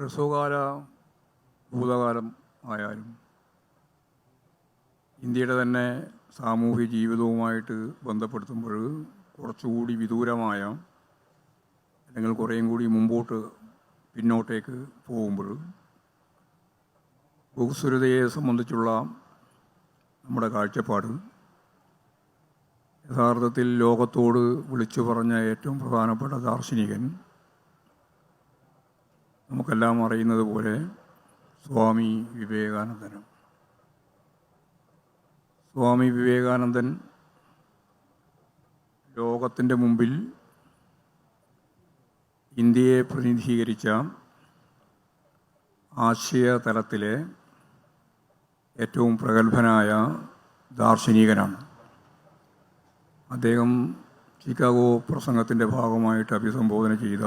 ഹ്രസ്വകാല ഭൂതകാലം ആയാലും ഇന്ത്യയുടെ തന്നെ സാമൂഹ്യ ജീവിതവുമായിട്ട് ബന്ധപ്പെടുത്തുമ്പോൾ കുറച്ചുകൂടി വിദൂരമായ അല്ലെങ്കിൽ കുറേയും കൂടി മുമ്പോട്ട് പിന്നോട്ടേക്ക് പോകുമ്പോൾ ബഹുസ്വരതയെ സംബന്ധിച്ചുള്ള നമ്മുടെ കാഴ്ചപ്പാട് യഥാർത്ഥത്തിൽ ലോകത്തോട് വിളിച്ചു പറഞ്ഞ ഏറ്റവും പ്രധാനപ്പെട്ട ദാർശനികൻ നമുക്കെല്ലാം അറിയുന്നത് പോലെ സ്വാമി വിവേകാനന്ദനും. സ്വാമി വിവേകാനന്ദൻ ലോകത്തിന്റെ മുമ്പിൽ ഇന്ത്യയെ പ്രതിനിധീകരിച്ച ആശയ തലത്തിലെ ഏറ്റവും പ്രഗത്ഭനായ ദാർശനികനാണ്. അദ്ദേഹം ചിക്കാഗോ പ്രസംഗത്തിന്റെ ഭാഗമായിട്ട് അഭിസംബോധന ചെയ്ത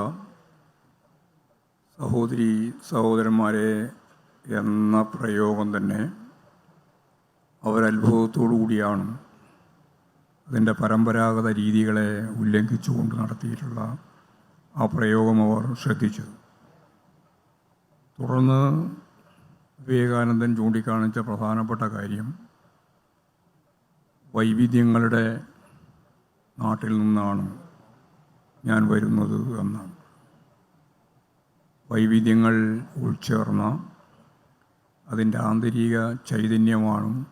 സഹോദരി സഹോദരന്മാരെ എന്ന പ്രയോഗം തന്നെ അവരത്ഭുതത്തോടു കൂടിയാണ് അതിന്റെ പരമ്പരാഗത രീതികളെ ഉല്ലംഘിച്ചുകൊണ്ട് നടത്തിയിട്ടുള്ള ആ പ്രയോഗം അവർ ശ്രദ്ധിച്ചത്. തുടർന്ന് വിവേകാനന്ദൻ ചൂണ്ടിക്കാണിച്ച പ്രധാനപ്പെട്ട കാര്യം വൈവിധ്യങ്ങളുടെ നാട്ടിൽ നിന്നാണ് ഞാൻ വരുന്നത് എന്നാണ്. വൈവിധ്യങ്ങൾ ഉൾച്ചേർന്ന അതിന്റെ ആന്തരിക ചൈതന്യമാണ്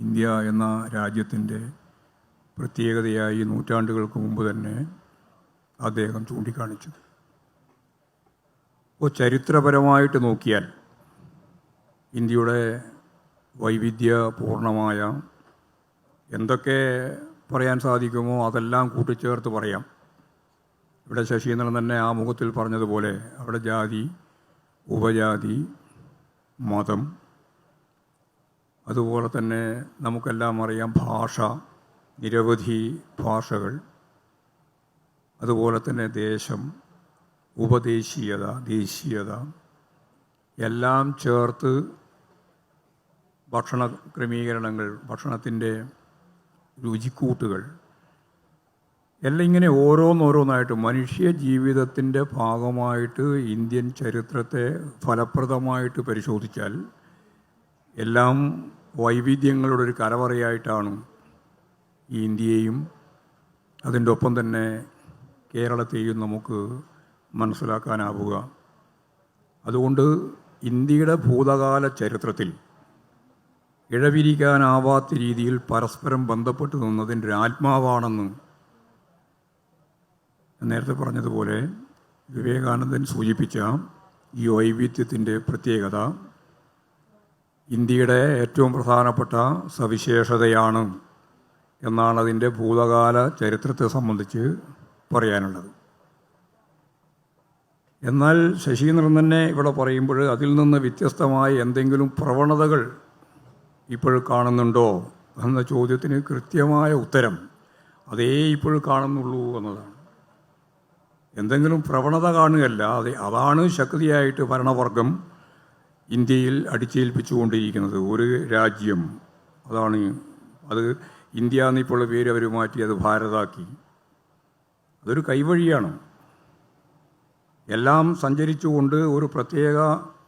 ഇന്ത്യ എന്ന രാജ്യത്തിന്റെ പ്രത്യേകതയായി നൂറ്റാണ്ടുകൾക്ക് മുമ്പ് തന്നെ അദ്ദേഹം ചൂണ്ടിക്കാണിച്ചത്. ഇപ്പോൾ ചരിത്രപരമായിട്ട് നോക്കിയാൽ ഇന്ത്യയുടെ വൈവിധ്യ പൂർണമായ എന്തൊക്കെ പറയാൻ സാധിക്കുമോ അതെല്ലാം കൂട്ടിച്ചേർത്ത് പറയാം. ഇവിടെ ശശീന്ദ്രൻ തന്നെ ആ മുഖത്തിൽ പറഞ്ഞതുപോലെ അവിടെ ജാതി ഉപജാതി മതം അതുപോലെ തന്നെ നമുക്കെല്ലാം അറിയാം ഭാഷ നിരവധി ഭാഷകൾ അതുപോലെ തന്നെ ദേശം ഉപദേശീയത ദേശീയത എല്ലാം ചേർത്ത് ഭക്ഷണ ക്രമീകരണങ്ങൾ ഭക്ഷണത്തിന്റെ രുചിക്കൂട്ടുകൾ എല്ലാം ഇങ്ങനെ ഓരോന്നോരോന്നായിട്ട് മനുഷ്യ ജീവിതത്തിന്റെ ഭാഗമായിട്ട് ഇന്ത്യൻ ചരിത്രത്തെ ഫലപ്രദമായിട്ട് പരിശോധിച്ചാൽ എല്ലാം വൈവിധ്യങ്ങളുടെ ഒരു കലവറയായിട്ടാണ് ഈ ഇന്ത്യയെയും അതിന്റെ ഒപ്പം തന്നെ കേരളത്തെയും നമുക്ക് മനസ്സിലാക്കാനാവുക. അതുകൊണ്ട് ഇന്ത്യയുടെ ഭൂതകാല ചരിത്രത്തിൽ ഇഴവിരിക്കാനാവാത്ത രീതിയിൽ പരസ്പരം ബന്ധപ്പെട്ട് നിന്നതിന്റെ ഒരു ആത്മാവാണെന്ന് നേരത്തെ പറഞ്ഞതുപോലെ വിവേകാനന്ദൻ സൂചിപ്പിച്ച ഈ വൈവിധ്യത്തിന്റെ പ്രത്യേകത ഇന്ത്യയുടെ ഏറ്റവും പ്രധാനപ്പെട്ട സവിശേഷതയാണ് എന്നാണ് അതിന്റെ ഭൂതകാല ചരിത്രത്തെ സംബന്ധിച്ച് പറയാനുള്ളത്. എന്നാൽ ശശീന്ദ്രൻ തന്നെ ഇവിടെ പറയുമ്പോൾ അതിൽ നിന്ന് വ്യത്യസ്തമായ എന്തെങ്കിലും പ്രവണതകൾ ഇപ്പോൾ കാണുന്നുണ്ടോ എന്ന ചോദ്യത്തിന് കൃത്യമായ ഉത്തരം അതേ ഇപ്പോൾ കാണുന്നുള്ളൂ എന്നതാണ്. എന്തെങ്കിലും പ്രവണത കാണുകയല്ല. അത് അതാണ് ശക്തിയായിട്ട് ഭരണവർഗം ഇന്ത്യയിൽ അടിച്ചേൽപ്പിച്ചുകൊണ്ടിരിക്കുന്നത്. ഒരു രാജ്യം. അതാണ് അത് ഇന്ത്യ എന്നിപ്പോൾ പേര് അവർ മാറ്റി അത് ഭാരതാക്കി. അതൊരു കൈവഴിയാണ്. എല്ലാം സഞ്ചരിച്ചുകൊണ്ട് ഒരു പ്രത്യേക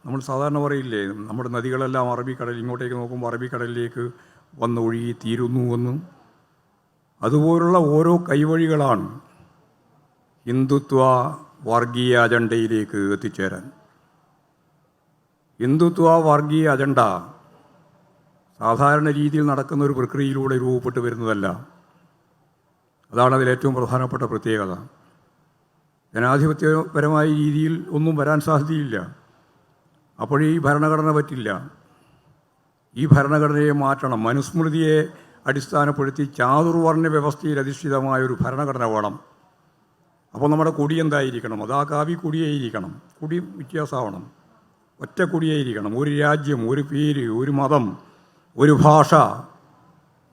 നമ്മൾ സാധാരണ പറയില്ലേ നമ്മുടെ നദികളെല്ലാം അറബിക്കടൽ ഇങ്ങോട്ടേക്ക് നോക്കുമ്പോൾ അറബിക്കടലിലേക്ക് വന്നൊഴുകി തീരുന്നുവെന്നും അതുപോലുള്ള ഓരോ കൈവഴികളാണ്. ഹിന്ദുത്വ വർഗീയ അജണ്ടയിലേക്ക് എത്തിച്ചേരാൻ. ഹിന്ദുത്വ വർഗീയ അജണ്ട സാധാരണ രീതിയിൽ നടക്കുന്ന ഒരു പ്രക്രിയയിലൂടെ രൂപപ്പെട്ടു വരുന്നതല്ല. അതാണ് അതിൽ ഏറ്റവും പ്രധാനപ്പെട്ട പ്രത്യേകത. ജനാധിപത്യപരമായ രീതിയിൽ ഒന്നും വരാൻ സാധ്യതയില്ല. അപ്പോൾ ഈ ഭരണഘടന പറ്റില്ല. ഈ ഭരണഘടനയെ മാറ്റണം. മനുസ്മൃതിയെ അടിസ്ഥാനപ്പെടുത്തി ചാതുർവർണ വ്യവസ്ഥയിൽ അധിഷ്ഠിതമായ ഒരു ഭരണഘടന വേണം. അപ്പോൾ നമ്മുടെ കുടി എന്തായിരിക്കണം? അത് ആ കാവി കുടിയായിരിക്കണം. കുടി വ്യത്യാസമാവണം. ഒറ്റ കുടിയായിരിക്കണം. ഒരു രാജ്യം ഒരു പേര് ഒരു മതം ഒരു ഭാഷ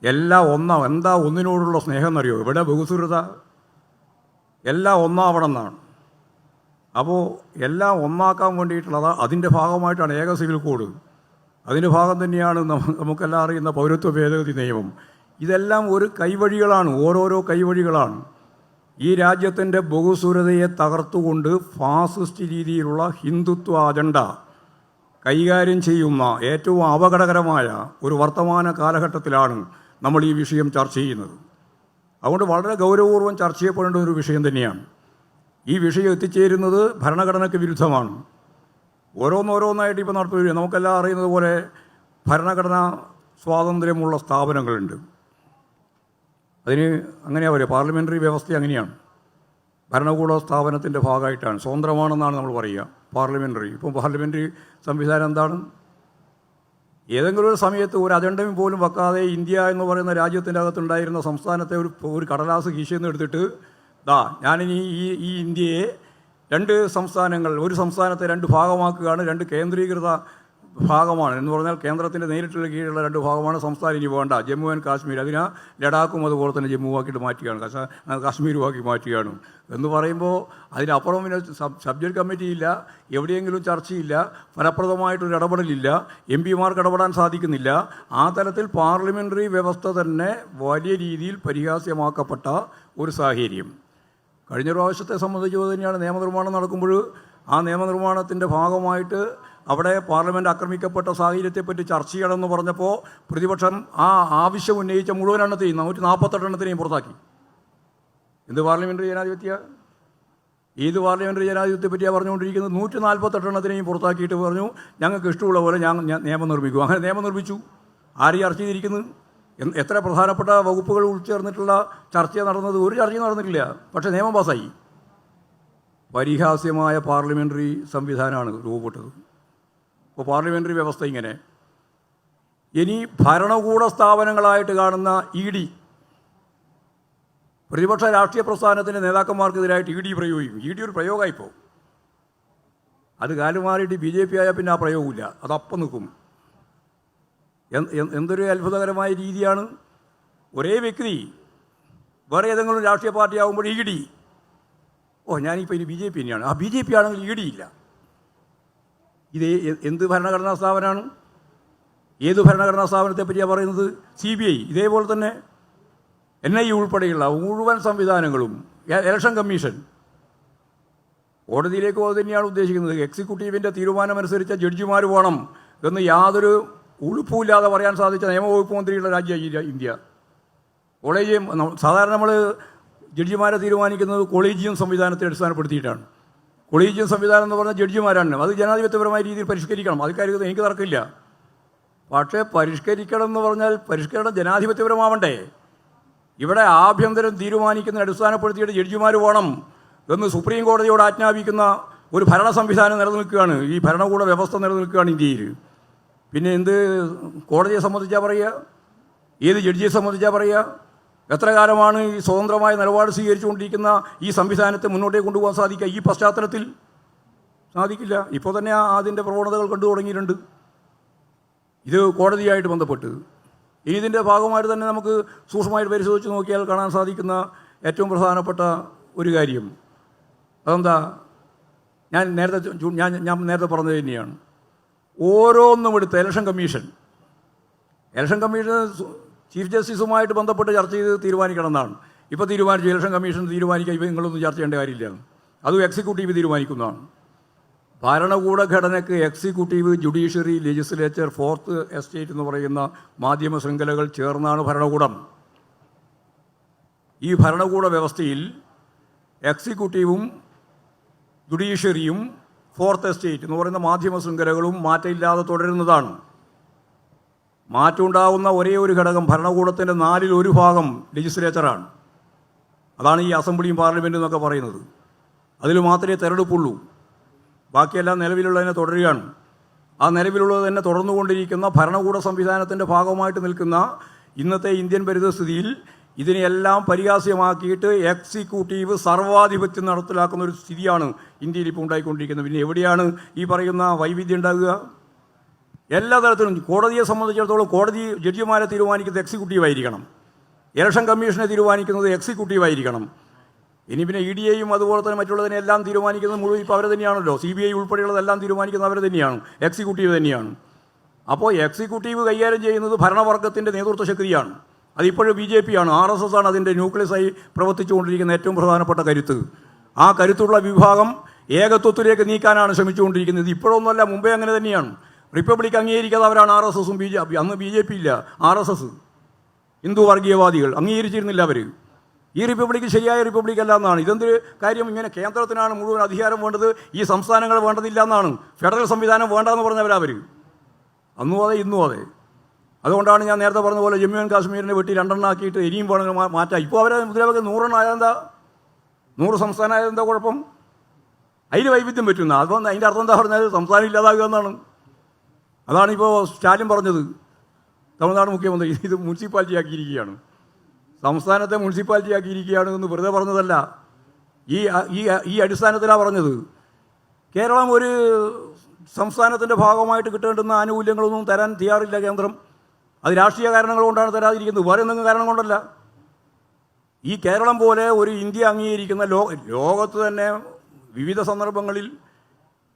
എല്ലാം ഒന്നാ എന്താ ഒന്നിനോടുള്ള സ്നേഹം എന്നറിയോ? ഇവിടെ ബഹുസുരത എല്ലാം ഒന്നാവണം എന്നാണ്. അപ്പോൾ എല്ലാം ഒന്നാക്കാൻ വേണ്ടിയിട്ടുള്ളത് അതിന്റെ ഭാഗമായിട്ടാണ് ഏക സിവിൽ കോഡ്. അതിന്റെ ഭാഗം തന്നെയാണ് നമുക്കെല്ലാം അറിയുന്ന പൗരത്വ ഭേദഗതി നിയമം. ഇതെല്ലാം ഒരു കൈവഴികളാണ്. ഓരോരോ കൈവഴികളാണ്. ഈ രാജ്യത്തിന്റെ ബഹുസുരതയെ തകർത്തുകൊണ്ട് ഫാസിസ്റ്റ് രീതിയിലുള്ള ഹിന്ദുത്വ അജണ്ട കൈകാര്യം ചെയ്യുന്ന ഏറ്റവും അപകടകരമായ ഒരു വർത്തമാന കാലഘട്ടത്തിലാണ് നമ്മൾ ഈ വിഷയം ചർച്ച ചെയ്യുന്നത്. അതുകൊണ്ട് വളരെ ഗൗരവപൂർവം ചർച്ച ചെയ്യപ്പെടേണ്ട ഒരു വിഷയം തന്നെയാണ്. ഈ വിഷയം എത്തിച്ചേരുന്നത് ഭരണഘടനയ്ക്ക് വിരുദ്ധമാണ്. ഓരോന്നോരോന്നായിട്ട് ഇപ്പോൾ നടത്തുകയും നമുക്കെല്ലാം അറിയുന്നത് പോലെ ഭരണഘടനാ സ്വാതന്ത്ര്യമുള്ള സ്ഥാപനങ്ങളുണ്ട്. അതിന് അങ്ങനെയാ പറയുക. പാർലമെന്ററി വ്യവസ്ഥ അങ്ങനെയാണ്. ഭരണകൂട സ്ഥാപനത്തിന്റെ ഭാഗമായിട്ടാണ്. സ്വതന്ത്രമാണെന്നാണ് നമ്മൾ പറയുക. പാർലമെന്ററി ഇപ്പം പാർലമെന്ററി സംവിധാനം എന്താണ്? ഏതെങ്കിലും ഒരു സമയത്ത് ഒരു അജണ്ടയും പോലും വെക്കാതെ ഇന്ത്യ എന്ന് പറയുന്ന രാജ്യത്തിന്റെ അകത്തുണ്ടായിരുന്ന സംസ്ഥാനത്തെ ഒരു ഒരു കടലാസ് കീശയിൽ നിന്ന് എടുത്തിട്ട് ദാ ഞാനിനി ഈ ഈ ഇന്ത്യയെ രണ്ട് സംസ്ഥാനങ്ങൾ ഒരു സംസ്ഥാനത്തെ രണ്ട് ഭാഗമാക്കുകയാണ് രണ്ട് കേന്ദ്രീകൃത ഭാഗമാണ് എന്ന് പറഞ്ഞാൽ കേന്ദ്രത്തിന്റെ നേരിട്ടുള്ള കീഴിലുള്ള രണ്ട് ഭാഗമാണ്. സംസ്ഥാനം ഇനി വേണ്ട. ജമ്മു ആൻഡ് കാശ്മീർ. അതിനാ ലഡാക്കും അതുപോലെ തന്നെ ജമ്മു ജമ്മുവാക്കിയിട്ട് മാറ്റുകയാണ്. കശ- കാശ്മീരുമാക്കി മാറ്റുകയാണ്. എന്ന് പറയുമ്പോൾ അതിനപ്പുറം പിന്നെ സബ് സബ്ജക്ട് കമ്മിറ്റി ഇല്ല എവിടെയെങ്കിലും ചർച്ചയില്ല ഫലപ്രദമായിട്ടൊരു ഇടപെടലില്ല എം പിമാർക്ക് ഇടപെടാൻ സാധിക്കുന്നില്ല. ആ തലത്തിൽ പാർലമെന്ററി വ്യവസ്ഥ തന്നെ വലിയ രീതിയിൽ പരിഹാസ്യമാക്കപ്പെട്ട ഒരു സാഹചര്യം. കഴിഞ്ഞ പ്രാവശ്യത്തെ സംബന്ധിച്ച് തന്നെയാണ് നിയമനിർമ്മാണം നടക്കുമ്പോൾ ആ നിയമനിർമ്മാണത്തിന്റെ ഭാഗമായിട്ട് അവിടെ പാർലമെന്റ് ആക്രമിക്കപ്പെട്ട സാഹചര്യത്തെപ്പറ്റി ചർച്ച ചെയ്യണമെന്ന് പറഞ്ഞപ്പോൾ പ്രതിപക്ഷം ആ ആവശ്യം ഉന്നയിച്ച മുഴുവൻ എണ്ണത്തെയും നൂറ്റി നാൽപ്പത്തെട്ടെണ്ണത്തിനെയും പുറത്താക്കി. എന്ത് പാർലമെന്ററി ജനാധിപത്യ? ഏത് പാർലമെന്ററി ജനാധിപത്യത്തെ പറഞ്ഞുകൊണ്ടിരിക്കുന്നത്? നൂറ്റി നാൽപ്പത്തെട്ടെണ്ണത്തിനെയും പുറത്താക്കിയിട്ട് പറഞ്ഞു ഞങ്ങൾക്ക് ഇഷ്ടമുള്ള പോലെ ഞാൻ നിയമം നിർമ്മിക്കും. അങ്ങനെ നിയമം നിർമ്മിച്ചു. ആര് ചർച്ച ചെയ്തിരിക്കുന്നത് എത്ര പ്രധാനപ്പെട്ട വകുപ്പുകൾ ഉൾച്ചേർന്നിട്ടുള്ള ചർച്ച നടന്നത്? ഒരു ചർച്ചയും നടന്നിട്ടില്ല. പക്ഷേ നിയമം പാസ്സായി പരിഹാസ്യമായ പാർലമെന്ററി സംവിധാനമാണ് രൂപപ്പെട്ടത്. ഇപ്പോൾ പാർലമെന്ററി വ്യവസ്ഥ ഇങ്ങനെ. ഇനി ഭരണകൂട സ്ഥാപനങ്ങളായിട്ട് കാണുന്ന ഇ ഡി. പ്രതിപക്ഷ രാഷ്ട്രീയ പ്രസ്ഥാനത്തിന്റെ നേതാക്കന്മാർക്കെതിരായിട്ട് ഇ ഡി പ്രയോഗിക്കും. ഇ ഡി ഒരു പ്രയോഗമായിപ്പോൾ അത് കാലുമാറിയിട്ട് ബി ജെ പി ആയാൽ പിന്നെ ആ പ്രയോഗമില്ല അതപ്പം നിൽക്കും. എന്ത് എന്ത് എന്തൊരു അത്ഭുതകരമായ രീതിയാണ്. ഒരേ വ്യക്തി വേറെ ഏതെങ്കിലും രാഷ്ട്രീയ പാർട്ടി ആകുമ്പോൾ ഇ ഡി. ഓ ഞാനിപ്പോൾ ഇനി ബി ജെ പി തന്നെയാണ്. ആ ബി ജെ പി ആണെങ്കിൽ ഇ ഡി ഇല്ല. ഇത് എന്ത് ഭരണഘടനാ സ്ഥാപനമാണ്? ഏത് ഭരണഘടനാ സ്ഥാപനത്തെ പറ്റിയാണ് പറയുന്നത്? സി ബി ഐ ഇതേപോലെ തന്നെ എൻ ഐ ഉൾപ്പെടെയുള്ള മുഴുവൻ സംവിധാനങ്ങളും ഇലക്ഷൻ കമ്മീഷൻ. കോടതിയിലേക്ക് പോകുന്നത് തന്നെയാണ് ഉദ്ദേശിക്കുന്നത്. എക്സിക്യൂട്ടീവിന്റെ തീരുമാനമനുസരിച്ച ജഡ്ജിമാർ വേണം എന്ന് യാതൊരു ഉളുപ്പുമില്ലാതെ പറയാൻ സാധിച്ച നിയമവകുപ്പ് മന്ത്രിയുള്ള രാജ്യമാണ് ഇന്ത്യ. കോളേജിയം സാധാരണ നമ്മൾ ജഡ്ജിമാരെ തീരുമാനിക്കുന്നത് കൊളീജിയം സംവിധാനത്തെ അടിസ്ഥാനപ്പെടുത്തിയിട്ടാണ്. കൊളീജിയം സംവിധാനം എന്ന് പറഞ്ഞാൽ ജഡ്ജിമാരാണ്. അത് ജനാധിപത്യപരമായ രീതിയിൽ പരിഷ്കരിക്കണം. അത് കാര്യം എനിക്ക് തർക്കമില്ല. പക്ഷേ പരിഷ്കരിക്കണം എന്ന് പറഞ്ഞാൽ പരിഷ്കരണം ജനാധിപത്യപരമാവണ്ടേ. ഇവിടെ ആഭ്യന്തരം തീരുമാനിക്കുന്ന അടിസ്ഥാനപ്പെടുത്തിയിട്ട് ജഡ്ജിമാർ വേണം എന്ന് സുപ്രീം കോടതിയോട് ആജ്ഞാപിക്കുന്ന ഒരു ഭരണ സംവിധാനം നിലനിൽക്കുകയാണ്. ഈ ഭരണകൂട വ്യവസ്ഥ നിലനിൽക്കുകയാണ് ഇന്ത്യയിൽ. പിന്നെ എന്ത് കോടതിയെ സംബന്ധിച്ചാൽ പറയുക? ഏത് ജഡ്ജിയെ സംബന്ധിച്ചാൽ പറയുക? എത്ര കാലമാണ് ഈ സ്വതന്ത്രമായ നിലപാട് സ്വീകരിച്ചുകൊണ്ടിരിക്കുന്ന ഈ സംവിധാനത്തെ മുന്നോട്ടേക്ക് കൊണ്ടുപോകാൻ സാധിക്കുക ഈ പശ്ചാത്തലത്തിൽ? സാധിക്കില്ല. ഇപ്പോൾ തന്നെ അതിന്റെ പ്രവണതകൾ കണ്ടു തുടങ്ങിയിട്ടുണ്ട്. ഇത് കോടതിയായിട്ട് ബന്ധപ്പെട്ട്. ഇനി ഇതിന്റെ ഭാഗമായിട്ട് തന്നെ നമുക്ക് സൂക്ഷ്മമായിട്ട് പരിശോധിച്ച് നോക്കിയാൽ കാണാൻ സാധിക്കുന്ന ഏറ്റവും പ്രധാനപ്പെട്ട ഒരു കാര്യം. അതെന്താ? ഞാൻ നേരത്തെ ഞാൻ ഞാൻ നേരത്തെ പറഞ്ഞത് തന്നെയാണ്. ഓരോന്നും എടുത്ത് election commission election commission chief ജസ്റ്റിസുമായിട്ട് ബന്ധപ്പെട്ട് ചർച്ച ചെയ്ത് തീരുമാനിക്കണം എന്നാണ്. ഇപ്പോൾ തീരുമാനിച്ചു ഇലക്ഷൻ കമ്മീഷൻ തീരുമാനിക്കുക ഇപ്പോൾ നിങ്ങളൊന്നും ചർച്ച ചെയ്യേണ്ട കാര്യമില്ല. അതും എക്സിക്യൂട്ടീവ് തീരുമാനിക്കുന്നതാണ്. ഭരണകൂട ഘടനയ്ക്ക് executive judiciary legislature fourth estate എന്ന് പറയുന്ന മാധ്യമ ശൃംഖലകൾ ചേർന്നാണ് ഭരണകൂടം. ഈ ഭരണകൂട വ്യവസ്ഥയിൽ എക്സിക്യൂട്ടീവും ജുഡീഷ്യറിയും ഫോർത്ത് എസ്റ്റേറ്റ് എന്ന് പറയുന്ന മാധ്യമ ശൃംഖലകളും മാറ്റമില്ലാതെ തുടരുന്നതാണ്. മാറ്റമുണ്ടാകുന്ന ഒരേ ഒരു ഘടകം ഭരണകൂടത്തിന്റെ നാലിൽ ഒരു ഭാഗം ലെജിസ്ലേച്ചറാണ് അതാണ് ഈ അസംബ്ലിയും പാർലമെന്റും എന്നൊക്കെ പറയുന്നത്. അതിൽ മാത്രമേ തെരഞ്ഞെടുപ്പുള്ളൂ. ബാക്കിയെല്ലാം നിലവിലുള്ളതിനെ തുടരുകയാണ്. ആ നിലവിലുള്ളത് തന്നെ തുടർന്നുകൊണ്ടിരിക്കുന്ന ഭരണകൂട സംവിധാനത്തിന്റെ ഭാഗമായിട്ട് നിൽക്കുന്ന ഇന്നത്തെ ഇന്ത്യൻ പരിതസ്ഥിതിയിൽ ഇതിനെയെല്ലാം പരിഹാസ്യമാക്കിയിട്ട് എക്സിക്യൂട്ടീവ് സർവാധിപത്യം നടപ്പിലാക്കുന്ന ഒരു സ്ഥിതിയാണ് ഇന്ത്യയിൽ ഇപ്പോൾ ഉണ്ടായിക്കൊണ്ടിരിക്കുന്നത്. പിന്നെ എവിടെയാണ് ഈ പറയുന്ന വൈവിധ്യം ഉണ്ടാകുക? എല്ലാ തരത്തിലും കോടതിയെ സംബന്ധിച്ചിടത്തോളം കോടതി ജഡ്ജിമാരെ തീരുമാനിക്കുന്നത് എക്സിക്യൂട്ടീവ് ആയിരിക്കണം ഇലക്ഷൻ കമ്മീഷനെ തീരുമാനിക്കുന്നത് എക്സിക്യൂട്ടീവ് ആയിരിക്കണം ഇനി പിന്നെ ഇ ഡി എയും അതുപോലെ തന്നെ മറ്റുള്ളതിനെല്ലാം തീരുമാനിക്കുന്നത് മുഴുവൻ ഇപ്പോൾ അവർ തന്നെയാണല്ലോ. സി ബി ഐ ഉൾപ്പെടെയുള്ളതെല്ലാം തീരുമാനിക്കുന്നത് അവർ തന്നെയാണ്. എക്സിക്യൂട്ടീവ് തന്നെയാണ്. അപ്പോൾ എക്സിക്യൂട്ടീവ് കൈകാര്യം ചെയ്യുന്നത് ഭരണവർഗത്തിന്റെ നേതൃത്വ ശക്തിയാണ്. അതിപ്പോഴും ബി ജെ പി ആണ് ആർ എസ് എസ് ആണ് അതിന്റെ ന്യൂക്ലിയസായി പ്രവർത്തിച്ചുകൊണ്ടിരിക്കുന്ന ഏറ്റവും പ്രധാനപ്പെട്ട കരുത്ത്. ആ കരുത്തുള്ള വിഭാഗം ഏകത്വത്തിലേക്ക് നീക്കാനാണ് ശ്രമിച്ചുകൊണ്ടിരിക്കുന്നത്. ഇപ്പോഴൊന്നുമല്ല മുമ്പേ അങ്ങനെ തന്നെയാണ്. റിപ്പബ്ലിക് അംഗീകരിക്കാത്തവരാണ് ആർ എസ് എസും ബി ജെ അന്ന് ബി ജെ പി ഇല്ല ആർ എസ് എസ്. ഹിന്ദു വർഗീയവാദികൾ അംഗീകരിച്ചിരുന്നില്ല അവർ ഈ റിപ്പബ്ലിക് ശരിയായ റിപ്പബ്ലിക് അല്ല എന്നാണ്. ഇതെന്തൊരു കാര്യം? ഇങ്ങനെ കേന്ദ്രത്തിനാണ് മുഴുവൻ അധികാരം വേണ്ടത് ഈ സംസ്ഥാനങ്ങൾ വേണ്ടതില്ല എന്നാണ്. ഫെഡറൽ സംവിധാനം വേണ്ടെന്ന് പറഞ്ഞവരവർ അന്നും അതെ ഇന്നും അതെ. അതുകൊണ്ടാണ് ഞാൻ നേരത്തെ പറഞ്ഞ പോലെ ജമ്മു ആൻഡ് കാശ്മീരിനെ വെട്ടി രണ്ടെണ്ണാക്കിയിട്ട് ഇനിയും വേണമെങ്കിൽ മാറ്റാം. ഇപ്പോൾ അവരെ മുദ്രാവാക്യം നൂറെണ്ണം ആയതെന്താ നൂറ് സംസ്ഥാനം ആയതെന്താ കുഴപ്പം? അതിൽ വൈവിധ്യം പറ്റുന്ന അതുകൊണ്ട് അതിന്റെ അർത്ഥം എന്താ പറഞ്ഞാൽ സംസ്ഥാനം ഇല്ലാതാകുക എന്നാണ്. അതാണിപ്പോൾ സ്റ്റാലിൻ പറഞ്ഞത്. തമിഴ്നാട് മുഖ്യമന്ത്രി ഇത് മുനിസിപ്പാലിറ്റി ആക്കിയിരിക്കുകയാണ് സംസ്ഥാനത്തെ മുനിസിപ്പാലിറ്റി ആക്കിയിരിക്കുകയാണ് എന്ന് വെറുതെ പറഞ്ഞതല്ല. ഈ ഈ ഈ അടിസ്ഥാനത്തിലാണ് പറഞ്ഞത്. കേരളം ഒരു സംസ്ഥാനത്തിന്റെ ഭാഗമായിട്ട് കിട്ടേണ്ടുന്ന ആനുകൂല്യങ്ങളൊന്നും തരാൻ തയ്യാറില്ല കേന്ദ്രം. അത് രാഷ്ട്രീയ കാരണങ്ങൾ കൊണ്ടാണ് തരാതിരിക്കുന്നത്. വേറെ എന്തെങ്കിലും കാരണം കൊണ്ടല്ല. ഈ കേരളം പോലെ ഒരു ഇന്ത്യ അംഗീകരിക്കുന്ന ലോ ലോകത്ത് തന്നെ വിവിധ സന്ദർഭങ്ങളിൽ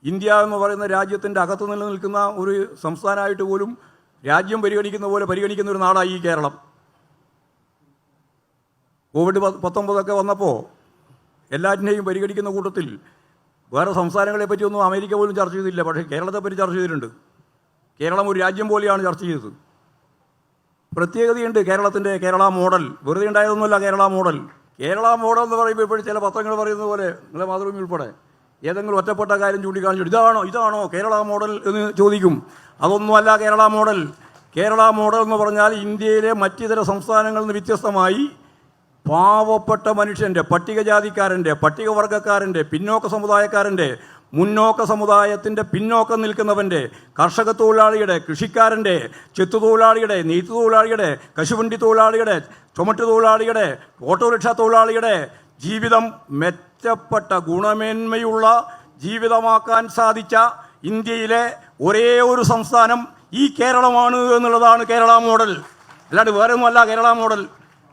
ഇന്ത്യ എന്ന് പറയുന്ന രാജ്യത്തിന്റെ അകത്ത് നിലനിൽക്കുന്ന ഒരു സംസ്ഥാനമായിട്ട് പോലും രാജ്യം പരിഗണിക്കുന്ന പോലെ പരിഗണിക്കുന്ന ഒരു നാടായി ഈ കേരളം. കോവിഡ് പത്തൊമ്പതൊക്കെ വന്നപ്പോൾ എല്ലാറ്റിനെയും പരിഗണിക്കുന്ന കൂട്ടത്തിൽ വേറെ സംസ്ഥാനങ്ങളെ പറ്റിയൊന്നും അമേരിക്ക പോലും ചർച്ച ചെയ്തില്ല പക്ഷേ കേരളത്തെ പറ്റി ചർച്ച ചെയ്തിട്ടുണ്ട്. കേരളം ഒരു രാജ്യം പോലെയാണ് ചർച്ച ചെയ്തത്. പ്രത്യേകതയുണ്ട് കേരളത്തിന്റെ കേരള മോഡൽ. വെറുതെ ഉണ്ടായതൊന്നുമല്ല കേരള മോഡൽ. കേരള മോഡൽ എന്ന് പറയുമ്പോൾ ഇപ്പോഴും ചില പത്രങ്ങൾ പറയുന്നത് പോലെ നിങ്ങളെ മാതൃഭൂമി ഉൾപ്പെടെ ഏതെങ്കിലും ഒറ്റപ്പെട്ട കാര്യം ചൂണ്ടിക്കാണിച്ചു. ഇതാണോ ഇതാണോ കേരള മോഡൽ എന്ന് ചോദിക്കും. അതൊന്നുമല്ല കേരള മോഡൽ. കേരള മോഡൽ എന്ന് പറഞ്ഞാൽ ഇന്ത്യയിലെ മറ്റിതര സംസ്ഥാനങ്ങളിൽ നിന്ന് വ്യത്യസ്തമായി പാവപ്പെട്ട മനുഷ്യന്റെ പട്ടികജാതിക്കാരന്റെ പട്ടികവർഗക്കാരന്റെ പിന്നോക്ക സമുദായക്കാരന്റെ മുന്നോക്ക സമുദായത്തിന്റെ പിന്നോക്കം നിൽക്കുന്നവന്റെ കർഷക തൊഴിലാളിയുടെ കൃഷിക്കാരന്റെ ചെത്തു തൊഴിലാളിയുടെ നെയ്ത്ത് തൊഴിലാളിയുടെ കശുവണ്ടി തൊഴിലാളിയുടെ ചുമട്ട് തൊഴിലാളിയുടെ ഓട്ടോറിക്ഷ തൊഴിലാളിയുടെ ജീവിതം മെച്ചപ്പെട്ട ഗുണമേന്മയുള്ള ജീവിതമാക്കാൻ സാധിച്ച ഇന്ത്യയിലെ ഒരേ ഒരു സംസ്ഥാനം ഈ കേരളമാണ് എന്നുള്ളതാണ് കേരള മോഡൽ. അല്ലാണ്ട് വേറെ ഒന്നുമല്ല കേരള മോഡൽ.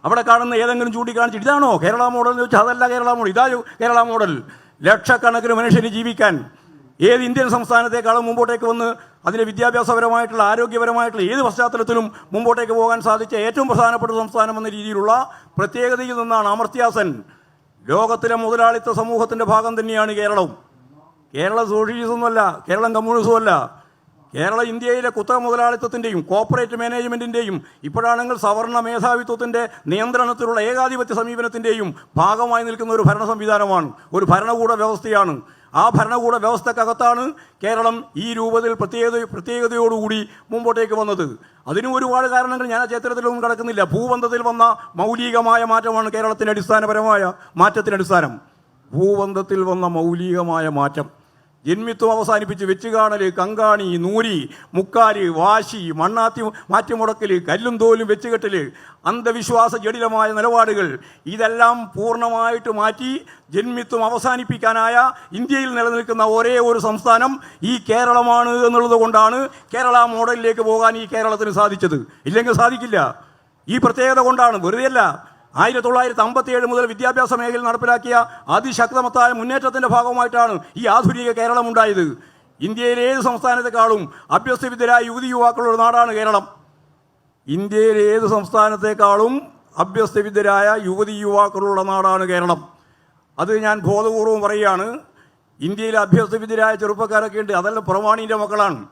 അവിടെ കാണുന്ന ഏതെങ്കിലും ചൂണ്ടിക്കാണിച്ചിട്ട് ഇതാണോ കേരള മോഡൽ എന്ന് വെച്ചാൽ അതല്ല കേരള മോഡൽ. ഇതാ കേരള മോഡൽ. ലക്ഷക്കണക്കിന് മനുഷ്യന് ജീവിക്കാൻ. ഏത് ഇന്ത്യൻ സംസ്ഥാനത്തേക്കാളും മുമ്പോട്ടേക്ക് വന്ന് അതിന്റെ വിദ്യാഭ്യാസപരമായിട്ടുള്ള ആരോഗ്യപരമായിട്ടുള്ള ഏത് പശ്ചാത്തലത്തിലും മുമ്പോട്ടേക്ക് പോകാൻ സാധിച്ച ഏറ്റവും പ്രധാനപ്പെട്ട സംസ്ഥാനം എന്ന രീതിയിലുള്ള പ്രത്യേകതയിൽ നിന്നാണ് അമർത്യാസൻ. ലോകത്തിലെ മുതലാളിത്ത സമൂഹത്തിന്റെ ഭാഗം തന്നെയാണ് കേരളവും. കേരള സോഷ്യലിസം ഒന്നുമല്ല കേരളം കമ്മ്യൂണിസമല്ല. കേരള ഇന്ത്യയിലെ കുത്തക മുതലാളിത്തത്തിന്റെയും കോർപ്പറേറ്റ് മാനേജ്മെന്റിന്റെയും ഇപ്പോഴാണെങ്കിൽ സവർണ മേധാവിത്വത്തിന്റെ നിയന്ത്രണത്തിലുള്ള ഏകാധിപത്യ സമീപനത്തിന്റെയും ഭാഗമായി നിൽക്കുന്ന ഒരു ഭരണ സംവിധാനമാണ് ഒരു ഭരണകൂട വ്യവസ്ഥയാണ്. ആ ഭരണകൂട വ്യവസ്ഥക്കകത്താണ് കേരളം ഈ രൂപത്തിൽ പ്രത്യേകത പ്രത്യേകതയോടുകൂടി മുമ്പോട്ടേക്ക് വന്നത്. അതിനും ഒരുപാട് കാരണങ്ങൾ ഞാൻ ആ ചരിത്രത്തിലൊന്നും കിടക്കുന്നില്ല. ഭൂബന്ധത്തിൽ വന്ന മൗലികമായ മാറ്റമാണ് കേരളത്തിന്റെ അടിസ്ഥാനപരമായ മാറ്റത്തിന് അടിസ്ഥാനം. ഭൂബന്ധത്തിൽ വന്ന മൗലികമായ മാറ്റം. ജന്മിത്വം അവസാനിപ്പിച്ച് വെച്ചുകാണൽ കങ്കാണി നൂരി മുക്കാൽ വാശി മണ്ണാത്തി മാറ്റിമുടക്കൽ കല്ലും തോലും വെച്ചുകെട്ടൽ അന്ധവിശ്വാസ ജടിലമായ നിലപാടുകൾ ഇതെല്ലാം പൂർണമായിട്ട് മാറ്റി ജന്മിത്വം അവസാനിപ്പിക്കാനായ ഇന്ത്യയിൽ നിലനിൽക്കുന്ന ഒരേ ഒരു സംസ്ഥാനം ഈ കേരളമാണ് എന്നുള്ളത് കൊണ്ടാണ് കേരള മോഡലിലേക്ക് പോകാൻ ഈ കേരളത്തിന് സാധിച്ചത്. ഇല്ലെങ്കിൽ സാധിക്കില്ല. ഈ പ്രത്യേകത കൊണ്ടാണ്. വെറുതെയല്ല. ആയിരത്തി തൊള്ളായിരത്തി അമ്പത്തി ഏഴ് മുതൽ വിദ്യാഭ്യാസ മേഖലയിൽ നടപ്പിലാക്കിയ അതിശക്തമത്തായ മുന്നേറ്റത്തിന്റെ ഭാഗമായിട്ടാണ് ഈ ആധുനിക കേരളം ഉണ്ടായത് ഇന്ത്യയിലെ ഏത് സംസ്ഥാനത്തെക്കാളും അഭ്യസ്തവിദ്യരായ യുവതി യുവാക്കളുള്ള നാടാണ് കേരളം. ഇന്ത്യയിലെ ഏത് സംസ്ഥാനത്തെക്കാളും അഭ്യസ്തവിദ്യരായ യുവതി യുവാക്കളുള്ള നാടാണ് കേരളം. അത് ഞാൻ ബോധപൂർവം പറയുകയാണ്. ഇന്ത്യയിലെ അഭ്യസ്തവിദ്യരായ ചെറുപ്പക്കാരൊക്കെ ഉണ്ട്. അതെല്ലാം പ്രമാണീന്റെ മക്കളാണ്.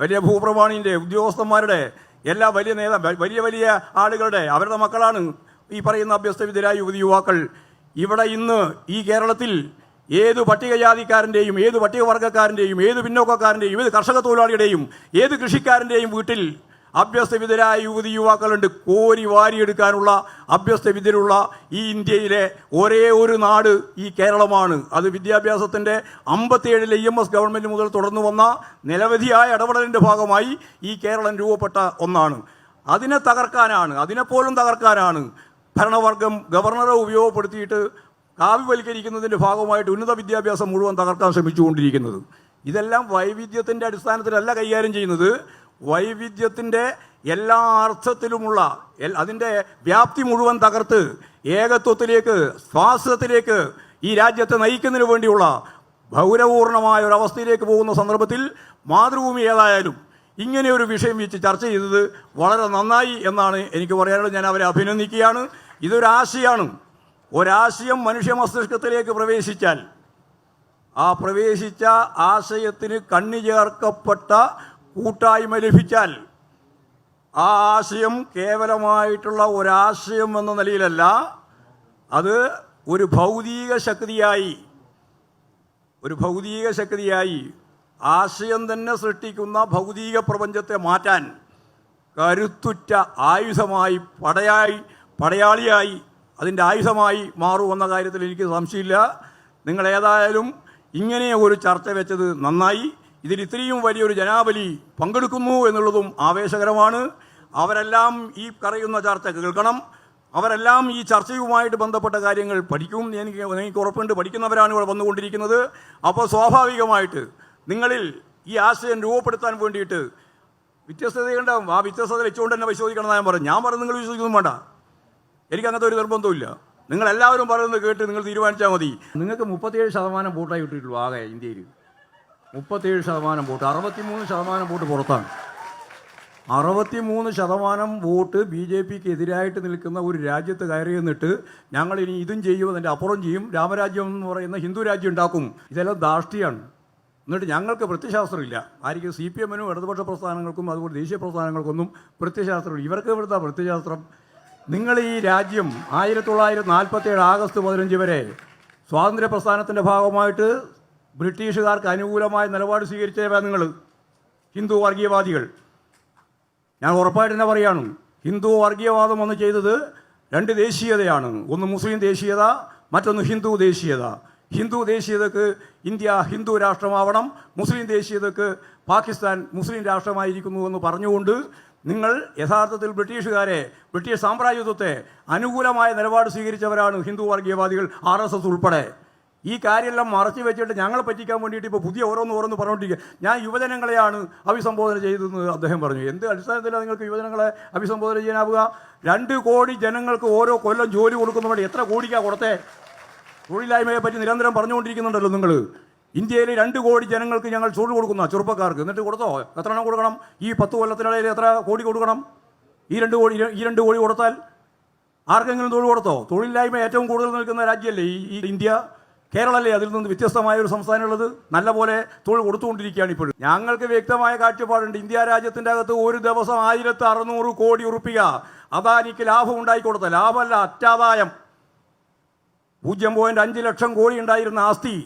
വലിയ ഭൂപ്രമാണിന്റെ ഉദ്യോഗസ്ഥന്മാരുടെ എല്ലാ വലിയ നേതാ വലിയ വലിയ ആളുകളുടെ അവരുടെ മക്കളാണ്. ഈ പറയുന്ന അഭ്യസ്തവിദ്യരായ യുവതി യുവാക്കൾ ഇവിടെ ഇന്ന് ഈ കേരളത്തിൽ ഏത് പട്ടികജാതിക്കാരന്റെയും ഏത് പട്ടികവർഗക്കാരന്റെയും ഏത് പിന്നോക്കക്കാരന്റെയും ഏത് കർഷക തൊഴിലാളിയുടെയും ഏത് കൃഷിക്കാരന്റെയും വീട്ടിൽ അഭ്യസ്തവിദ്യരായ യുവതി യുവാക്കളുണ്ട്. കോരി വാരിയെടുക്കാനുള്ള അഭ്യസ്തവിദ്യരുള്ള ഈ ഇന്ത്യയിലെ ഒരേ ഒരു നാട് ഈ കേരളമാണ്. അത് വിദ്യാഭ്യാസത്തിന്റെ അമ്പത്തിയേഴിലെ ഇ എം എസ് ഗവൺമെന്റ് മുതൽ തുടർന്നു വന്ന നിരവധിയായ ഇടപെടലിന്റെ ഭാഗമായി ഈ കേരളം രൂപപ്പെട്ട ഒന്നാണ്. അതിനെ തകർക്കാനാണ് അതിനെപ്പോലും തകർക്കാനാണ് ഭരണവർഗം ഗവർണറെ ഉപയോഗപ്പെടുത്തിയിട്ട് കാവ്യവൽക്കരിക്കുന്നതിന്റെ ഭാഗമായിട്ട് ഉന്നത വിദ്യാഭ്യാസം മുഴുവൻ തകർക്കാൻ ശ്രമിച്ചുകൊണ്ടിരിക്കുന്നത്. ഇതെല്ലാം വൈവിധ്യത്തിന്റെ അടിസ്ഥാനത്തിലല്ല കൈകാര്യം ചെയ്യുന്നത്. വൈവിധ്യത്തിന്റെ എല്ലാ അർത്ഥത്തിലുമുള്ള അതിന്റെ വ്യാപ്തി മുഴുവൻ തകർത്ത് ഏകത്വത്തിലേക്ക് സ്വാസ്ഥ്യത്തിലേക്ക് ഈ രാജ്യത്തെ നയിക്കുന്നതിന് വേണ്ടിയുള്ള ഭൗരപൂർണമായ ഒരു അവസ്ഥയിലേക്ക് പോകുന്ന സന്ദർഭത്തിൽ മാതൃഭൂമി ഏതായാലും ഇങ്ങനെ ഒരു വിഷയം വെച്ച് ചർച്ച ചെയ്തത് വളരെ നന്നായി എന്നാണ് എനിക്ക് പറയാനുള്ളത്. ഞാൻ അവരെ അഭിനന്ദിക്കുകയാണ്. ഇതൊരു ആശയമാണ് ഒരാശയം മനുഷ്യ മസ്തിഷ്കത്തിലേക്ക് പ്രവേശിച്ചാൽ ആ പ്രവേശിച്ച ആശയത്തിന് കണ്ണി ചേർക്കപ്പെട്ട കൂട്ടായ്മ ലഭിച്ചാൽ ആ ആശയം കേവലമായിട്ടുള്ള ഒരാശയം എന്ന നിലയിലല്ല അത് ഒരു ഭൗതിക ശക്തിയായി ഒരു ഭൗതിക ശക്തിയായി ആശയം തന്നെ സൃഷ്ടിക്കുന്ന ഭൗതിക പ്രപഞ്ചത്തെ മാറ്റാൻ കരുത്തുറ്റ ആയുധമായി പടയായി പടയാളിയായി അതിന്റെ ആയുധമായി മാറുമെന്ന കാര്യത്തിൽ എനിക്ക് സംശയമില്ല. നിങ്ങൾ ഏതായാലും ഇങ്ങനെ ഒരു ചർച്ച വെച്ചത് നന്നായി. ഇതിൽ ഇത്രയും വലിയൊരു ജനാബലി പങ്കെടുക്കുന്നു എന്നുള്ളതും ആവേശകരമാണ്. അവരെല്ലാം ഈ കറയുന്ന ചർച്ച കേൾക്കണം. അവരെല്ലാം ഈ ചർച്ചയുമായിട്ട് ബന്ധപ്പെട്ട കാര്യങ്ങൾ പഠിക്കും. എനിക്ക് എനിക്ക് ഉറപ്പുണ്ട് പഠിക്കുന്നവരാണ് ഇവിടെ വന്നുകൊണ്ടിരിക്കുന്നത്. അപ്പോൾ സ്വാഭാവികമായിട്ട് നിങ്ങളിൽ ഈ ആശയം രൂപപ്പെടുത്താൻ വേണ്ടിയിട്ട് വ്യത്യസ്തതയുണ്ടാവും ആ വ്യത്യസ്തത വെച്ചുകൊണ്ട് തന്നെ പരിശോധിക്കണം ഞാൻ പറഞ്ഞു ഞാൻ പറഞ്ഞു നിങ്ങൾ വിശ്വസിക്കുന്നു വേണ്ട. എനിക്ക് അങ്ങനത്തെ ഒരു നിർബന്ധമില്ല നിങ്ങൾ എല്ലാവരും പറയുന്നത് കേട്ട് നിങ്ങൾ തീരുമാനിച്ചാൽ മതി. നിങ്ങൾക്ക് മുപ്പത്തിയേഴ് ശതമാനം വോട്ടായി കിട്ടിയിട്ടുള്ളൂ ആകെ ഇന്ത്യയിൽ. മുപ്പത്തിയേഴ് ശതമാനം വോട്ട്. അറുപത്തിമൂന്ന് ശതമാനം വോട്ട് പുറത്താണ്. അറുപത്തിമൂന്ന് ശതമാനം വോട്ട് ബി ജെ പിക്ക് എതിരായിട്ട് നിൽക്കുന്ന ഒരു രാജ്യത്ത് കയറി നിന്നിട്ട് ഞങ്ങൾ ഇനി ഇതും ചെയ്യും അതിന്റെ അപ്പുറം ചെയ്യും. രാമരാജ്യം എന്ന് പറയുന്ന ഹിന്ദു രാജ്യം ഉണ്ടാക്കും. ഇതെല്ലാം ധാർഷ്ട്യമാണ്. എന്നിട്ട് ഞങ്ങൾക്ക് പ്രത്യശാസ്ത്രമില്ല ആയിരിക്കും സി പി എമ്മിനും ഇടതുപക്ഷ പ്രസ്ഥാനങ്ങൾക്കും അതുപോലെ ദേശീയ പ്രസ്ഥാനങ്ങൾക്കൊന്നും പ്രത്യശാസ്ത്രമില്ല ഇവർക്ക് ഇവിടുത്തെ പ്രത്യശാസ്ത്രം നിങ്ങൾ ഈ രാജ്യം ആയിരത്തി തൊള്ളായിരത്തി നാൽപ്പത്തി ഏഴ് ആഗസ്റ്റ് പതിനഞ്ച് വരെ സ്വാതന്ത്ര്യ പ്രസ്ഥാനത്തിന്റെ ഭാഗമായിട്ട് ബ്രിട്ടീഷുകാർക്ക് അനുകൂലമായ നിലപാട് സ്വീകരിച്ചവ നിങ്ങൾ ഹിന്ദു വർഗീയവാദികൾ. ഞാൻ ഉറപ്പായിട്ട് തന്നെ പറയാണ് ഹിന്ദു വർഗീയവാദം ഒന്ന് ചെയ്തത് രണ്ട് ദേശീയതയാണ്. ഒന്ന് മുസ്ലിം ദേശീയത മറ്റൊന്ന് ഹിന്ദു ദേശീയത. ഹിന്ദു ദേശീയതക്ക് ഇന്ത്യ ഹിന്ദു രാഷ്ട്രമാവണം മുസ്ലിം ദേശീയതക്ക് പാകിസ്ഥാൻ മുസ്ലിം രാഷ്ട്രമായിരിക്കുന്നു എന്ന് പറഞ്ഞുകൊണ്ട് നിങ്ങൾ യഥാർത്ഥത്തിൽ ബ്രിട്ടീഷുകാരെ ബ്രിട്ടീഷ് സാമ്രാജ്യത്വത്തെ അനുകൂലമായ നിലപാട് സ്വീകരിച്ചവരാണ് ഹിന്ദു വർഗീയവാദികൾ ആർ എസ് എസ് ഉൾപ്പെടെ. ഈ കാര്യമെല്ലാം മറച്ചു വെച്ചിട്ട് ഞങ്ങളെ പറ്റിക്കാൻ വേണ്ടിയിട്ട് ഇപ്പോൾ പുതിയ ഓരോന്ന് ഓരോന്ന് പറഞ്ഞുകൊണ്ടിരിക്കുക. ഞാൻ യുവജനങ്ങളെയാണ് അഭിസംബോധന ചെയ്തതെന്ന് അദ്ദേഹം പറഞ്ഞു. എന്ത് അടിസ്ഥാനത്തിലാണ് നിങ്ങൾക്ക് യുവജനങ്ങളെ അഭിസംബോധന ചെയ്യാനാവുക? രണ്ട് കോടി ജനങ്ങൾക്ക് ഓരോ കൊല്ലം ജോലി കൊടുക്കുന്നവരുടെ എത്ര കോടിക്കാണ് കൊടുത്തേ? തൊഴിലില്ലായ്മയെ പറ്റി നിരന്തരം പറഞ്ഞുകൊണ്ടിരിക്കുന്നുണ്ടല്ലോ നിങ്ങൾ. ഇന്ത്യയിൽ രണ്ട് കോടി ജനങ്ങൾക്ക് ഞങ്ങൾ ചൂട് കൊടുക്കുന്ന ചെറുപ്പക്കാർക്ക്. എന്നിട്ട് കൊടുത്തോ? എത്ര എണ്ണം കൊടുക്കണം? ഈ പത്ത് കൊല്ലത്തിനിടയിൽ എത്ര കോടി കൊടുക്കണം? ഈ രണ്ട് കോടി ഈ രണ്ട് കോടി കൊടുത്താൽ ആർക്കെങ്കിലും തൊഴിൽ കൊടുത്തോ? തൊഴിലില്ലായ്മ ഏറ്റവും കൂടുതൽ നിൽക്കുന്ന രാജ്യമല്ലേ ഈ ഇന്ത്യ? കേരളമല്ലേ അതിൽ നിന്ന് വ്യത്യസ്തമായ ഒരു സംസ്ഥാനമുള്ളത് നല്ല പോലെ തൊഴിൽ കൊടുത്തുകൊണ്ടിരിക്കുകയാണ് ഇപ്പോഴും. ഞങ്ങൾക്ക് വ്യക്തമായ കാഴ്ചപ്പാടുണ്ട്. ഇന്ത്യ രാജ്യത്തിന്റെ അകത്ത് ഒരു ദിവസം ആയിരത്തി അറുന്നൂറ് കോടി ഉറുപ്പിക അദാനിക്ക് ലാഭം ഉണ്ടായിക്കൊടുത്ത ലാഭമല്ല അറ്റാദായം. പൂജ്യം പോയിന്റ് അഞ്ച് ലക്ഷം കോടി ഉണ്ടായിരുന്ന ആസ്തി.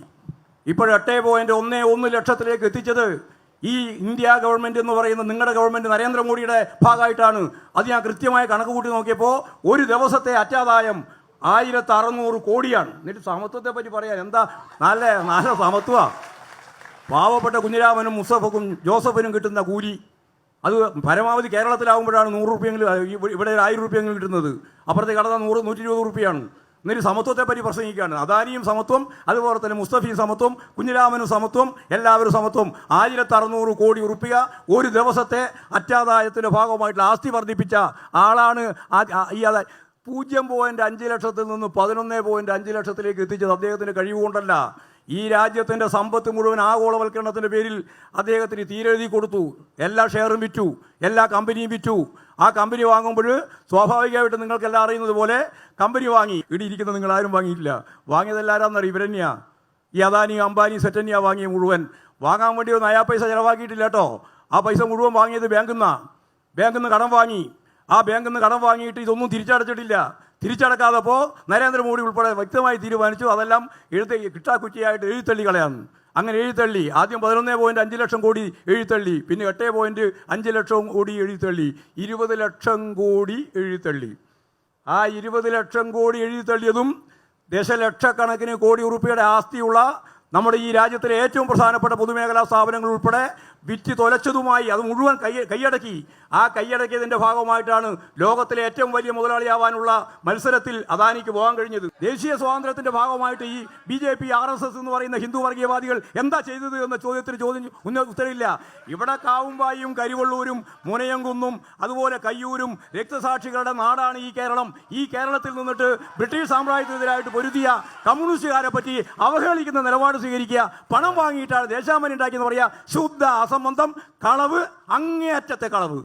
ഇപ്പോൾ എട്ട് പോയിന്റ് ഒന്ന് ഒന്ന് ലക്ഷത്തിലേക്ക് എത്തിച്ചത് ഈ ഇന്ത്യ ഗവൺമെന്റ് എന്ന് പറയുന്ന നിങ്ങളുടെ ഗവൺമെന്റ് നരേന്ദ്രമോദിയുടെ ഭാഗമായിട്ടാണ്. അത് ഞാൻ കൃത്യമായ കണക്ക് കൂട്ടി നോക്കിയപ്പോൾ ഒരു ദിവസത്തെ അറ്റാദായം ആയിരത്തി അറുന്നൂറ് കോടിയാണ്. എന്നിട്ട് സമത്വത്തെ പറ്റി പറയാൻ എന്താ? നല്ല നല്ല സമത്വ പാവപ്പെട്ട കുഞ്ഞിരാമനും മുസഫക്കും ജോസഫിനും കിട്ടുന്ന കൂലി. അത് പരമാവധി കേരളത്തിലാവുമ്പോഴാണ് നൂറ് റുപ്യെങ്കിലും ഇവ- ഇവിടെ ആയിരം റുപ്യെങ്കിലും കിട്ടുന്നത്. അപ്പുറത്തെ കടന്ന നൂറ് നൂറ്റി ഇരുപത് റുപ്യാണ് എന്നിട്ട് സമത്വത്തെ പറ്റി പ്രസംഗിക്കുകയാണ്. അദാനിയും സമത്വം അതുപോലെ തന്നെ മുസ്തഫിയും സമത്വം കുഞ്ഞിരാമനും സമത്വം എല്ലാവരും സമത്വം. ആയിരത്തി അറുന്നൂറ് കോടി ഉറുപ്പിക ഒരു ദിവസത്തെ അറ്റാദായത്തിന്റെ ഭാഗമായിട്ടുള്ള ആസ്തി വർദ്ധിപ്പിച്ച ആളാണ് ഈ അതായത് പൂജ്യം പോയിന്റ് അഞ്ച് ലക്ഷത്തിൽ നിന്ന് പതിനൊന്ന് പോയിന്റ് അഞ്ച് ലക്ഷത്തിലേക്ക് എത്തിച്ചത് അദ്ദേഹത്തിന്റെ കഴിവുകൊണ്ടല്ല. ഈ രാജ്യത്തിന്റെ സമ്പത്ത് മുഴുവൻ ആഗോളവൽക്കരണത്തിന്റെ പേരിൽ അദ്ദേഹത്തിന് തീരെഴുതി കൊടുത്തു. എല്ലാ ഷെയറും വിറ്റു. എല്ലാ കമ്പനിയും വിറ്റു. ആ കമ്പനി വാങ്ങുമ്പോൾ സ്വാഭാവികമായിട്ട് നിങ്ങൾക്കെല്ലാം അറിയുന്നത് പോലെ കമ്പനി വാങ്ങി. ഇടിയിരിക്കുന്ന നിങ്ങൾ ആരും വാങ്ങിയില്ല വാങ്ങിയതെല്ലാരാന്നറിയും ഇവരന്നെയാ ഈ അദാനി അംബാനി സെറ്റന്യ വാങ്ങിയ മുഴുവൻ. വാങ്ങാൻ വേണ്ടി ഒരു അയാ പൈസ ചിലവാക്കിയിട്ടില്ല കേട്ടോ. ആ പൈസ മുഴുവൻ വാങ്ങിയത് ബാങ്കിൽ നിന്നാണ് ബാങ്കിൽ നിന്ന് കടം വാങ്ങി. ആ ബാങ്കിൽ നിന്ന് കടം വാങ്ങിയിട്ട് ഇതൊന്നും തിരിച്ചടച്ചിട്ടില്ല. തിരിച്ചടക്കാതപ്പോൾ നരേന്ദ്രമോദി ഉൾപ്പെടെ വ്യക്തമായി തീരുമാനിച്ചു. അതെല്ലാം എഴുത്ത കിട്ടാക്കുറ്റിയായിട്ട് എഴുത്തള്ളി കളയാന്ന് അങ്ങനെ എഴുത്തള്ളി. ആദ്യം പതിനൊന്ന് പോയിന്റ് അഞ്ച് ലക്ഷം കോടി എഴുത്തള്ളി. പിന്നെ എട്ട് പോയിന്റ് അഞ്ച് ലക്ഷം കോടി എഴുത്തള്ളി. ഇരുപത് ലക്ഷം കോടി എഴുത്തള്ളി. ആ ഇരുപത് ലക്ഷം കോടി എഴുതിത്തള്ളിയതും ദശലക്ഷക്കണക്കിന് കോടി ഉറുപ്പിയുടെ ആസ്തിയുള്ള നമ്മുടെ ഈ രാജ്യത്തിലെ ഏറ്റവും പ്രധാനപ്പെട്ട പൊതുമേഖലാ സ്ഥാപനങ്ങൾ ഉൾപ്പെടെ വിറ്റ് തൊലച്ചതുമായി അത് മുഴുവൻ കൈ കൈയടക്കി. ആ കൈയടക്കിയതിന്റെ ഭാഗമായിട്ടാണ് ലോകത്തിലെ ഏറ്റവും വലിയ മുതലാളിയാവാനുള്ള മത്സരത്തിൽ അദാനിക്ക് പോകാൻ കഴിഞ്ഞത്. ദേശീയ സ്വാതന്ത്ര്യത്തിന്റെ ഭാഗമായിട്ട് ഈ B J P R S S എന്ന് പറയുന്ന ഹിന്ദു വർഗീയവാദികൾ എന്താ ചെയ്തത് എന്ന ചോദ്യത്തിന് ചോദ്യം ഉന്ന ഉത്തരവില്ല ഇവിടെ കാവുംബായിയും കരിവള്ളൂരും മുനയംകുന്നും അതുപോലെ കയ്യൂരും രക്തസാക്ഷികളുടെ നാടാണ് ഈ കേരളം. ഈ കേരളത്തിൽ നിന്നിട്ട് ബ്രിട്ടീഷ് സാമ്രാജ്യത്തിനെതിരായിട്ട് പൊരുതിയ കമ്മ്യൂണിസ്റ്റുകാരെ പറ്റി അവഹേളിക്കുന്ന നിലപാട് സ്വീകരിക്കുക പണം വാങ്ങിയിട്ടാണ് ദേശാമനുണ്ടാക്കിയെന്ന് പറയുക ശുദ്ധ അസം സംബന്ധം കളവ് അങ്ങേയറ്റത്തെ കളവ്.